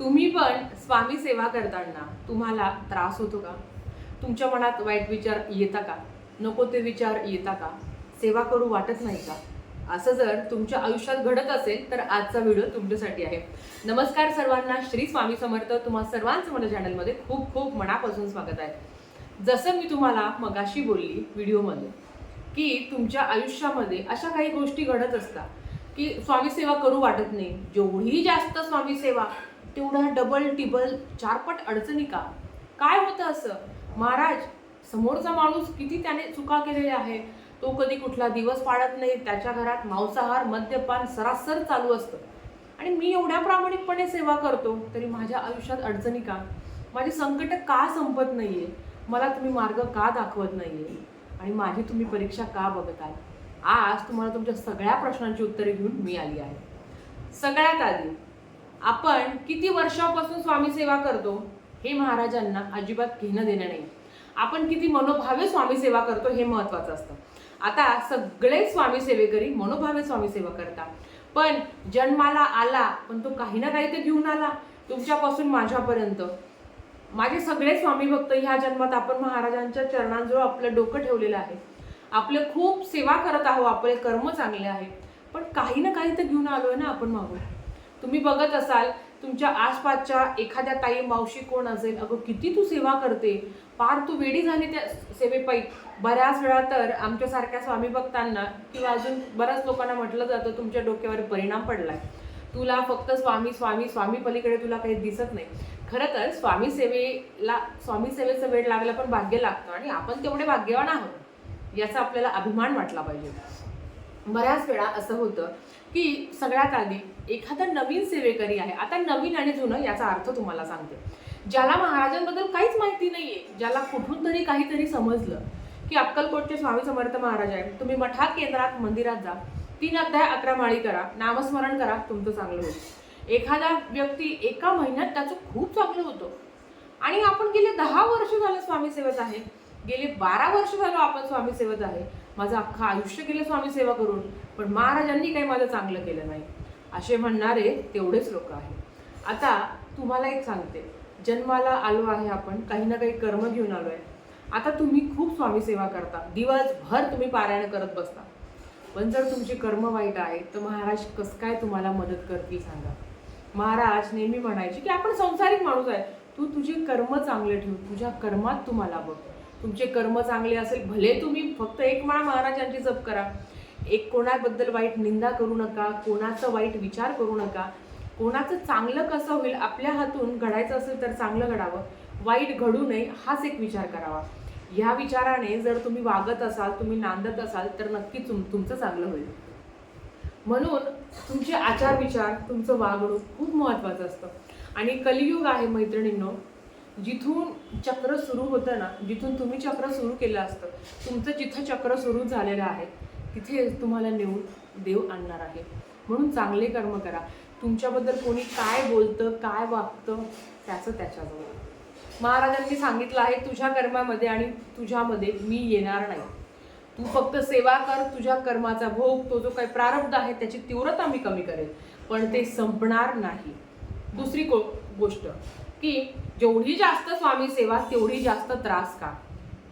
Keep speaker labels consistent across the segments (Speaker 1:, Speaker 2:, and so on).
Speaker 1: तुम्ही पण स्वामी सेवा करताना तुम्हाला त्रास होतो का? तुमच्या मनात वाईट विचार येता का? नको ते विचार येता का? सेवा करू वाटत नाही का? असं जर तुमच्या आयुष्यात घडत असेल तर आजचा व्हिडिओ तुमच्यासाठी आहे. नमस्कार सर्वांना श्री स्वामी समर्थ. तुम्हा सर्वांचं माझ्या चॅनलमध्ये खूप खूप मनापासून स्वागत आहे. जसं मी तुम्हाला मगाशी बोलली व्हिडिओमध्ये की तुमच्या आयुष्यामध्ये अशा काही गोष्टी घडत असतात की स्वामी सेवा करू वाटत नाही. जेवढी जास्त स्वामी सेवा तेवढा डबल टिबल चारपट अडचणी का? काय होतं असं? महाराज समोरचा माणूस किती त्याने चुका केलेल्या आहे तो कधी कुठला दिवस पाळत नाही त्याच्या घरात मांसाहार मद्यपान सरासर चालू असतं. आणि मी एवढ्या प्रामाणिकपणे सेवा करतो तरी माझ्या आयुष्यात अडचणी का? माझी संकट का संपत नाही आहे मला तुम्ही मार्ग का दाखवत नाही आहे आणि माझी तुम्ही परीक्षा का बघताल आज तुम्हाला तुमच्या सगळ्या प्रश्नांची उत्तरे घेऊन मी आली आहे. सगळ्यात आधी आपण किती वर्षापासून स्वामी सेवा करतो हे महाराजांना अजिबात घेणं देणं नाही. आपण किती मनोभावे स्वामी सेवा करतो हे महत्वाचं असतं. आता सगळे स्वामी सेवेकरी मनोभावे स्वामी सेवा करतात. पण जन्माला आला पण तो काही ना काही ते घेऊन आला तुमच्यापासून माझ्यापर्यंत. माझे सगळे स्वामी भक्त ह्या जन्मात आपण महाराजांच्या चरणांजवळ आपलं डोकं ठेवलेलं आहे. आपले खूप सेवा करत आहोत आपले कर्म चांगले आहे पण काही ना काही तर घेऊन आलो आहे ना आपण मागून. तुम्ही बघत असाल तुमच्या आसपासच्या एखाद्या ताई मावशी कोण असेल अगं किती तू सेवा करते. फार तू वेडी झाली त्या सेवेपायी बऱ्याच वेळा तर आमच्यासारख्या स्वामी भक्तांना किंवा अजून बऱ्याच लोकांना म्हटलं जातं तुमच्या डोक्यावर परिणाम पडलाय. तुला फक्त स्वामी स्वामी स्वामी पलीकडे तुला काही दिसत नाही. खरं तर स्वामी सेवेला स्वामी सेवेचं वेळ लागलं पण भाग्य लागतं आणि आपण तेवढे भाग्यवान आहोत. याचा आपल्याला अभिमान वाटला पाहिजे. बऱ्याच वेळा असं होतं की सगळ्यात आधी एखादा नवीन सेवेकरी आहे आता नवीन आणि जुनं याचा अर्थ तुम्हाला सांगते. ज्याला महाराजांबद्दल काहीच माहिती नाही आहे ज्याला कुठून तरी काहीतरी समजलं की अक्कलकोटचे स्वामी समर्थ महाराज आहे तुम्ही मठात केंद्रात मंदिरात जा. तीन अध्याय अकरा माळी करा नामस्मरण करा तुमचं चांगलं होईल. एखादा व्यक्ती एका महिन्यात त्याचं खूप चांगलं होतं. आणि आपण गेले दहा वर्ष झालं स्वामी सेवेत आहे. गेले बारा वर्ष झालं आपण स्वामी सेवेत आहे. माझं अख्खं आयुष्य गेलं स्वामी सेवा करून पण महाराजांनी काही माझं चांगलं केलं नाही. असे म्हणणारे तेवढेच लोक आहेत. आता तुम्हाला एक सांगते. जन्माला आलो आहे आपण काही ना काही कर्म घेऊन आलो आहे. आता तुम्ही खूप स्वामी सेवा करता. दिवसभर तुम्ही पारायण करत बसता. पण जर तुमचे कर्म वाईट आहे तर महाराज कसं काय तुम्हाला मदत करतील सांगा? महाराज नेहमी म्हणायचे की आपण संसारिक माणूस आहे. तू तुझे कर्म चांगले ठेव. तुझ्या कर्मात तुम्हाला बघ. तुमचे कर्म चांगले असेल भले तुम्ही फक्त एक माळ महाराजांची जप करा. एक कोणाबद्दल वाईट निंदा करू नका कोणाचा वाईट विचार करू नका. कोणाचं चांगलं कसं होईल आपल्या हातून घडायचं असेल तर चांगलं घडावं. वाईट घडू नये हाच एक विचार करावा. ह्या विचाराने जर तुम्ही वागत असाल तुम्ही नांदत असाल तर नक्कीच तुम तुमचं चांगलं होईल. म्हणून तुमचे आचार विचार तुमचं वागणूक खूप महत्त्वाचं असतं. आणि कलियुग आहे मैत्रिणींनो. जिथून चक्र सुरू होतं ना जिथून तुम्ही चक्र सुरू केलं असतं तुमचं जिथं चक्र सुरू झालेलं आहे तिथे तुम्हाला नेऊन देव आणणार आहे. म्हणून चांगले कर्म करा. तुमच्याबद्दल कोणी काय बोलतं काय वागतं त्याचं त्याच्याजवळ. महाराजांनी सांगितलं आहे तुझ्या कर्मामध्ये आणि तुझ्यामध्ये मी येणार नाही. तू फक्त सेवा कर तुझ्या कर्माचा भोग तो जो काही प्रारब्ध आहे त्याची तीव्रता मी कमी करेल पण ते संपणार नाही. दुसरी गो गोष्ट की जेवढी जास्त स्वामी सेवा तेवढी जास्त त्रास का?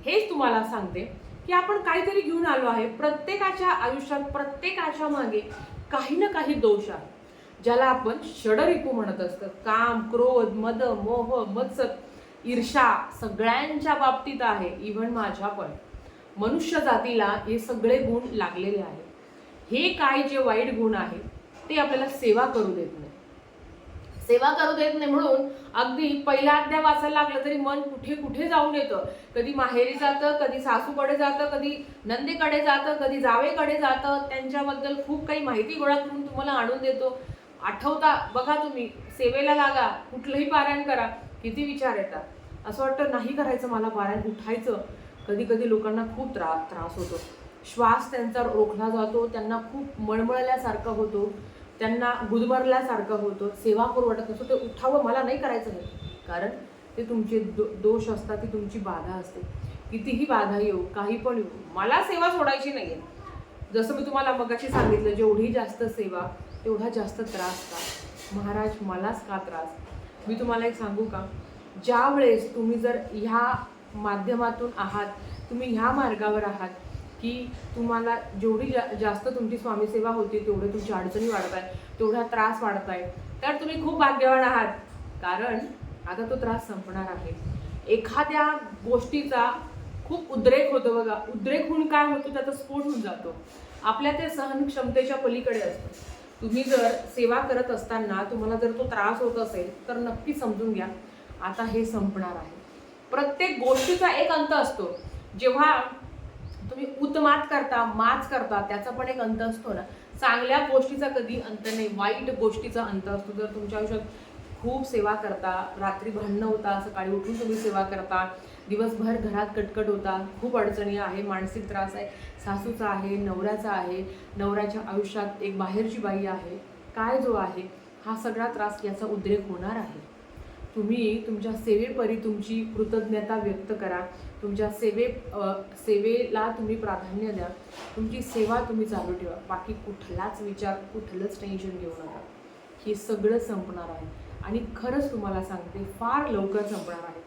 Speaker 1: हेच तुम्हाला सांगते की आपण काहीतरी घेऊन आलो आहे प्रत्येकाच्या आयुष्यात प्रत्येकाच्या मागे काही ना काही दोष आहे. ज्याला आपण षडरिपू म्हणत असतं. काम क्रोध मद मोह मत्सर ईर्षा सगळ्यांच्या बाबतीत आहे इव्हन माझ्या पण. मनुष्य जातीला हे सगळे गुण लागलेले आहेत. हे काय जे वाईट गुण आहेत ते आपल्याला सेवा करू देत नाही. सेवा करू देत नाही म्हणून अगदी पहिला अध्याय वाचायला लागलं तरी मन कुठे कुठे जाऊन येतं. कधी माहेरी जातं कधी सासूकडे जातं कधी नंदेकडे जातं कधी जावेकडे जातं. त्यांच्याबद्दल खूप काही माहिती गोळा करून तुम्हाला आणून देतो. आठवता बघा तुम्ही सेवेला लागा कुठलंही पारायण करा किती विचार येतात. असं वाटतं नाही करायचं मला पारायण उठायचं. कधी कधी लोकांना खूप त्रास त्रास होतो. श्वास त्यांचा रोखला जातो त्यांना खूप मळमळल्यासारखं होतो. त्यांना गुदमरल्यासारखं होतं सेवा करू वाटत नसतो ते उठावं मला नाही करायचं नाही कारण ते तुमचे दो दोष असतात ती तुमची बाधा असते. कितीही बाधा येऊ काही पण येऊ मला सेवा सोडायची नाही आहे जसं मी तुम्हाला मगाशी सांगितलं जेवढी जास्त सेवा तेवढा जास्त त्रास का? महाराज मलाच का त्रास? मी तुम्हाला एक सांगू का? ज्या वेळेस तुम्ही जर ह्या माध्यमातून आहात तुम्ही ह्या मार्गावर आहात की तुम्हाला जेवढी जा जास्त तुमची स्वामी सेवा होती तेवढे तुमच्या अडचणी वाढत आहे तेवढा त्रास वाढत आहे. तर तुम्ही खूप भाग्यवान आहात. कारण आता तो त्रास संपणार आहे. एखाद्या गोष्टीचा खूप उद्रेक होतो बघा. उद्रेक होऊन काय होतो त्याचा स्फोट होऊन जातो. आपल्या त्या सहन क्षमतेच्या पलीकडे असतं. तुम्ही जर सेवा करत असताना तुम्हाला जर तो त्रास होत असेल तर नक्की समजून घ्या. आता हे संपणार आहे. प्रत्येक गोष्टीचा एक अंत असतो. जेव्हा तुम्ही उतमात करता माच करता त्याचा पण एक अंत असतो ना. चांगल्या गोष्टीचा कधी अंत नाही वाईट गोष्टीचा अंत असतो. जर तुमच्या आयुष्यात खूप सेवा करता रात्री भांडणं होता सकाळी उठून तुम्ही सेवा करता दिवसभर घरात कटकट होता खूप अडचणी आहे मानसिक त्रास आहे सासूचा आहे नवऱ्याचा आहे नवऱ्याच्या आयुष्यात एक बाहेरची बाई आहे काय जो आहे हा सगळा त्रास याचा उद्रेक होणार आहे. तुम्ही तुमच्या सेवेपरी तुमची कृतज्ञता व्यक्त करा. तुमच्या सेवे सेवेला तुम्ही प्राधान्य द्या. तुमची सेवा तुम्ही चालू ठेवा. बाकी कुठलाच विचार कुठलंच टेन्शन घेऊ नका. हे सगळं संपणार आहे. आणि खरंच तुम्हाला सांगते फार लवकर संपणार आहे.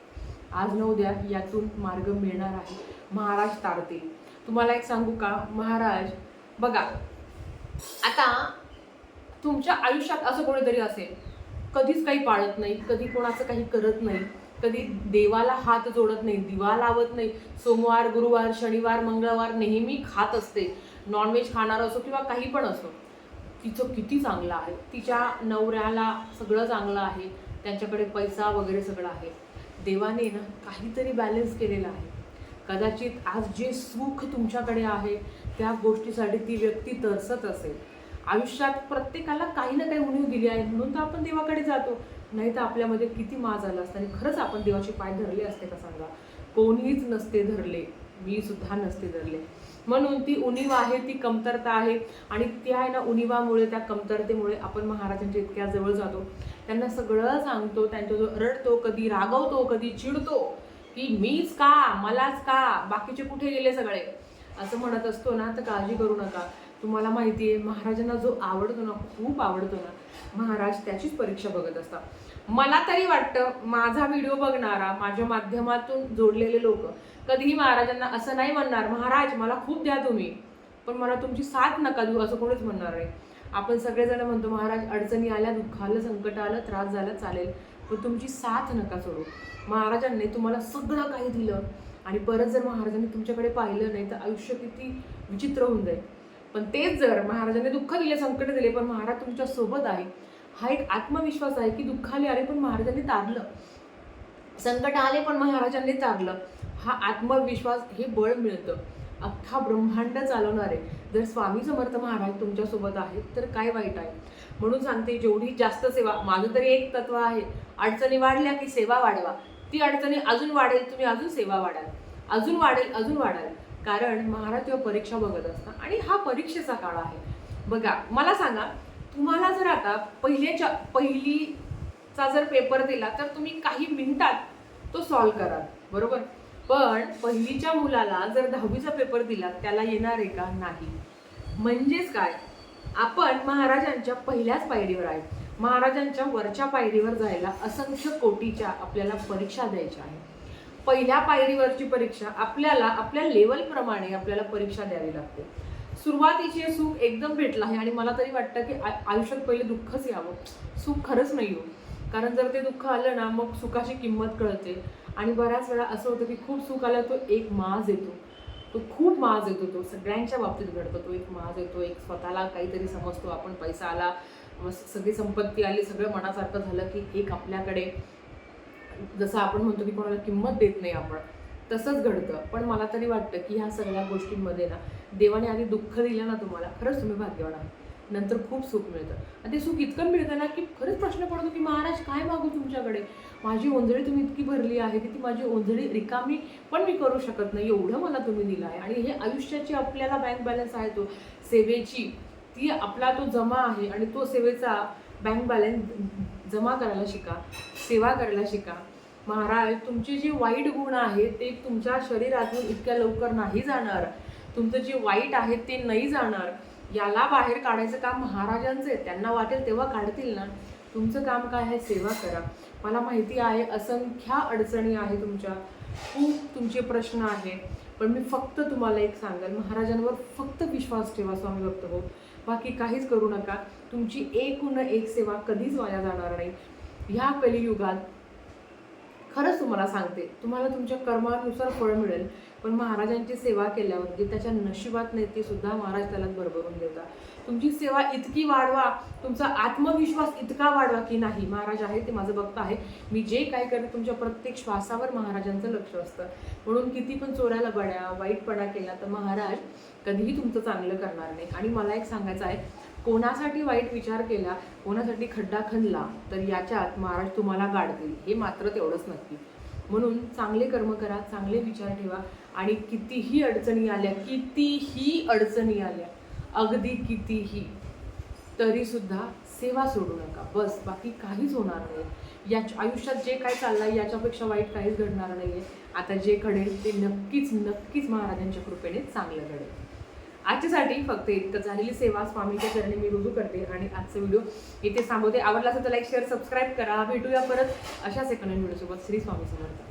Speaker 1: आज न उद्या यातून मार्ग मिळणार आहे. महाराज तारतील. तुम्हाला एक सांगू का? महाराज बघा. आता तुमच्या आयुष्यात असं कोणीतरी असेल कधीच काही पाळत नाही कधी कोणाचं काही करत नाही कधी देवाला हात जोडत नाही दिवा लावत नाही सोमवार गुरुवार शनिवार मंगळवार नेहमी खात असते. नॉनव्हेज खाणार असो किंवा काही पण असो तिचं किती चांगलं आहे. तिच्या नवऱ्याला सगळं चांगलं आहे त्यांच्याकडे पैसा वगैरे सगळं आहे. देवाने ना काहीतरी बॅलन्स केलेला आहे. कदाचित आज जे सुख तुमच्याकडे आहे त्या गोष्टीसाठी ती व्यक्ती तरसत असेल. आयुष्यात प्रत्येकाला काही ना काही उणीव दिली आहे म्हणून तर आपण देवाकडे जातो. नाही तर आपल्यामध्ये किती माज आला असता आणि खरंच आपण देवाचे पाय धरले असते का सांगा? कोणीच नसते धरले मी सुद्धा नसते धरले. म्हणून ती उणीव आहे ती कमतरता आहे आणि त्या आहे ना उणीवामुळे त्या कमतरतेमुळे आपण महाराजांच्या इतक्या जवळ जातो. त्यांना सगळं सांगतो त्यांच्याजवळ रडतो कधी रागवतो कधी चिडतो की मीच का मलाच का बाकीचे कुठे गेले सगळे? असं म्हणत असतो ना तर काळजी करू नका. तुम्हाला माहिती आहे महाराजांना जो आवडतो ना खूप आवडतो ना महाराज त्याचीच परीक्षा बघत असतात. मला तरी वाटतं माझा व्हिडिओ बघणारा माझ्या माध्यमातून जोडलेले लोक कधीही महाराजांना असं नाही म्हणणार महाराज मला खूप द्या तुम्ही पण मला तुमची साथ नका देऊ असं कोणीच म्हणणार नाही. आपण सगळेजण म्हणतो महाराज अडचणी आल्या दुःख आलं संकट आलं त्रास झाला चालेल पण तुमची साथ नका सोडू. महाराजांनी तुम्हाला सगळं काही दिलं आणि परत जर महाराजांनी तुमच्याकडे पाहिलं नाही तर आयुष्य किती विचित्र होऊन जाईल. पण तेच जर महाराजांनी दुःख दिले संकट दिले पण महाराज तुमच्यासोबत आहे. हा एक आत्मविश्वास आहे की दुःख आले अरे पण महाराजांनी तारलं. संकट आले पण महाराजांनी तारलं. हा आत्मविश्वास हे बळ मिळतं. अख्खा ब्रह्मांड चालवणारे. जर स्वामी समर्थ महाराज तुमच्यासोबत आहेत तर काय वाईट आहे? म्हणून सांगते जेवढी जास्त सेवा माझं तरी एक तत्व आहे. अडचणी वाढल्या की सेवा वाढवा. ती अडचणी अजून वाढेल तुम्ही अजून सेवा वाढाल. अजून वाढेल अजून वाढाल. कारण महाराज तेव्हा परीक्षा बघत असतात आणि हा परीक्षेचा काळ आहे. बघा मला सांगा तुम्हाला जर आता पहिल्याच्या पहिलीचा जर पेपर दिला तर तुम्ही काही मिनिटात तो सॉल्व कराल बरोबर? पण पहिलीच्या मुलाला जर दहावीचा पेपर दिला त्याला येणार आहे का? नाही. म्हणजेच काय? आपण महाराजांच्या पहिल्याच पायरीवर आहे. महाराजांच्या वरच्या पायरीवर जायला असंख्य कोटीच्या आपल्याला परीक्षा द्यायच्या आहे पहिल्या पायरीवरची परीक्षा आपल्याला आपल्या लेवलप्रमाणे आपल्याला परीक्षा द्यावी लागते. सुरुवातीचे सुख एकदम भेटलं आहे आणि मला तरी वाटतं की आयुष्यात पहिले दुःखच यावं. सुख खरंच नाही हो. कारण जर ते दुःख आलं ना मग सुखाची किंमत कळते. आणि बऱ्याच वेळा असं होतं की खूप सुख आलं तो एक माज येतो. तो खूप माज येतो तो सगळ्यांच्या बाबतीत घडतो. तो एक माज येतो एक स्वतःला काहीतरी समजतो आपण पैसा आला सगळी संपत्ती आली सगळं मनासारखं झालं की एक आपल्याकडे जसं आपण म्हणतो की कोणाला किंमत देत नाही आपण तसंच घडतं. पण मला तरी वाटतं की ह्या सगळ्या गोष्टींमध्ये ना देवाने आधी दुःख दिलं ना तुम्हाला खरंच तुम्ही भाग्यवान आहात. नंतर खूप सुख मिळतं. आणि ते सुख इतकं मिळतं ना की खरंच प्रश्न पडतो की महाराज काय मागू तुमच्याकडे? माझी ओंजळी तुम्ही इतकी भरली आहे की ती माझी ओंजळी रिकामी पण मी करू शकत नाही एवढं मला तुम्ही दिलं आहे. आणि हे आयुष्याची आपल्याला बँक बॅलन्स आहे तो. सेवेची ती आपला तो जमा आहे आणि तो सेवेचा बँक बॅलन्स जमा करायला शिका सेवा करायला शिका. महाराज तुमचे जे वाईट गुण आहेत ते तुमच्या शरीरातून इतक्या लवकर नाही जाणार. तुमचं जे वाईट आहे ते नाही जाणार. याला बाहेर काढायचं काम महाराजांचं आहे. त्यांना वाटेल तेव्हा काढतील ना. तुमचं काम काय आहे? सेवा करा. मला माहिती आहे असंख्य अडचणी आहे तुमच्या. खूप तुमचे प्रश्न आहे पण मी फक्त तुम्हाला एक सांगेल. महाराजांवर फक्त विश्वास ठेवा स्वामी भक्त हो. बाकी काहीच करू नका. तुमची एकूण एक सेवा कधीच वाया जाणार नाही. ह्या कलियुगात खरंच तुम्हाला सांगते तुम्हाला तुमच्या कर्मानुसार फळ मिळेल. पण महाराजांची सेवा केल्यावर जे त्याच्या नशिबात नाही ते सुद्धा महाराज त्याला भरभरून देतात. तुमची सेवा इतकी वाढवा तुमचा आत्मविश्वास इतका वाढवा की नाही महाराज आहे ते माझं भक्त आहे. मी जे काय करते तुमच्या प्रत्येक श्वासावर महाराजांचं लक्ष असतं. म्हणून किती पण चोऱ्या बड्या वाईटपणा केला तर महाराज कधीही तुमचं चांगलं करणार नाही. आणि मला एक सांगायचं आहे कोणासाठी वाईट विचार केला कोणासाठी खड्डा खणला तर याच्यात महाराज तुम्हाला गाडतील हे मात्र तेवढंच नक्की. म्हणून चांगले कर्म करा चांगले विचार ठेवा. आणि कितीही अडचणी आल्या कितीही अडचणी आल्या अगदी कितीही तरीसुद्धा सेवा सोडू नका. बस बाकी काहीच होणार नाही या आयुष्यात जे काय चाललं आहे याच्यापेक्षा वाईट काहीच घडणार नाही आहे आता जे घडेल ते नक्कीच नक्कीच महाराजांच्या कृपेने चांगलं घडेल. आजच्यासाठी फक्त इतकं झालेली सेवा स्वामीच्या चरणी मी रुजू करते आणि आजचा व्हिडिओ इथे थांबवते. आवडला असेल तर लाईक शेअर सबस्क्राईब करा. भेटूया परत अशाच एका नवीन व्हिडिओसोबत. श्री स्वामी समर्थ.